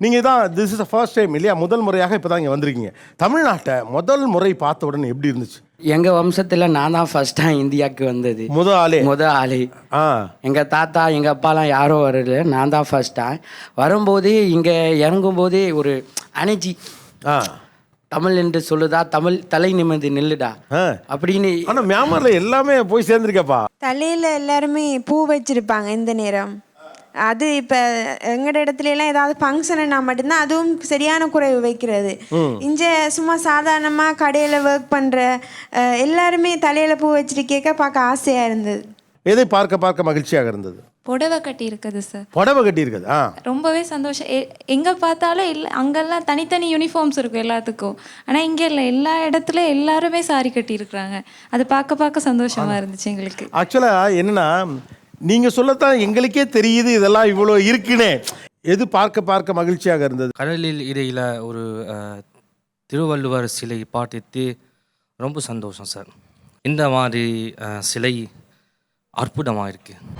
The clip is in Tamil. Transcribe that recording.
நீங்கள் தான் திஸ் இஸ் ஃபர்ஸ்ட் டைம் இல்லையா? முதல் முறையாக இப்போ தான் இங்கே வந்திருக்கீங்க. தமிழ்நாட்டை முதல் முறை பார்த்த உடனே எப்படி இருந்துச்சு? எங்க வம்சத்துல நான் தான் ஃபர்ஸ்டா இந்தியாவுக்கு வந்தது. முத ஆளே. முத ஆளு. ஆ. எங்க தாத்தா எங்க அப்பாலாம் யாரும் வரல. நான் தான் ஃபர்ஸ்டா வரும்போது இங்க இறங்கும் போதே ஒரு ஆ. தமிழ் என்று சொல்லுதா? தமிழ் தலை நிமிர்ந்து நில்லுடா ஆ. அப்படின்னு ஆனால் மியான்மரில் எல்லாமே போய் சேர்ந்துருக்கப்பா. தலையில் எல்லாருமே பூ வச்சிருப்பாங்க இந்த நேரம். அது இப்போ எங்களோட இடத்துல எல்லாம் ஏதாவது ஃபங்க்ஷன்னா மட்டும்தான் அதுவும் சரியான குறைவு வைக்கிறது. இங்கே சும்மா சாதாரணமாக கடையில் ஒர்க் பண்ணுற எல்லாருமே தலையில் பூ வச்சுட்டு கேட்க பார்க்க ஆசையாக இருந்தது. எதை பார்க்க பார்க்க மகிழ்ச்சியாக இருந்தது? புடவை கட்டி இருக்குது சார் புடவை கட்டி இருக்குது ஆ. ரொம்பவே சந்தோஷம். எ- எங்க பார்த்தாலும் இல்லை அங்கெல்லாம் தனித்தனி யூனிஃபார்ம்ஸ் இருக்கும் எல்லாத்துக்கும். ஆனா இங்க இல்லை எல்லா இடத்துல எல்லாருமே சாரி கட்டி இருக்கிறாங்க அது பார்க்க பார்க்க சந்தோஷமா இருந்துச்சு எங்களுக்கு. ஆக்சுவலாக என்னன்னா நீங்கள் சொல்லத்தான் எங்களுக்கே தெரியுது இதெல்லாம் இவ்வளோ இருக்குனே எது பார்க்க பார்க்க மகிழ்ச்சியாக இருந்தது? கடலில் இடையில் ஒரு திருவள்ளுவர் சிலை பாட்டித்து ரொம்ப சந்தோஷம் சார். இந்த மாதிரி சிலை அற்புதமாக இருக்குது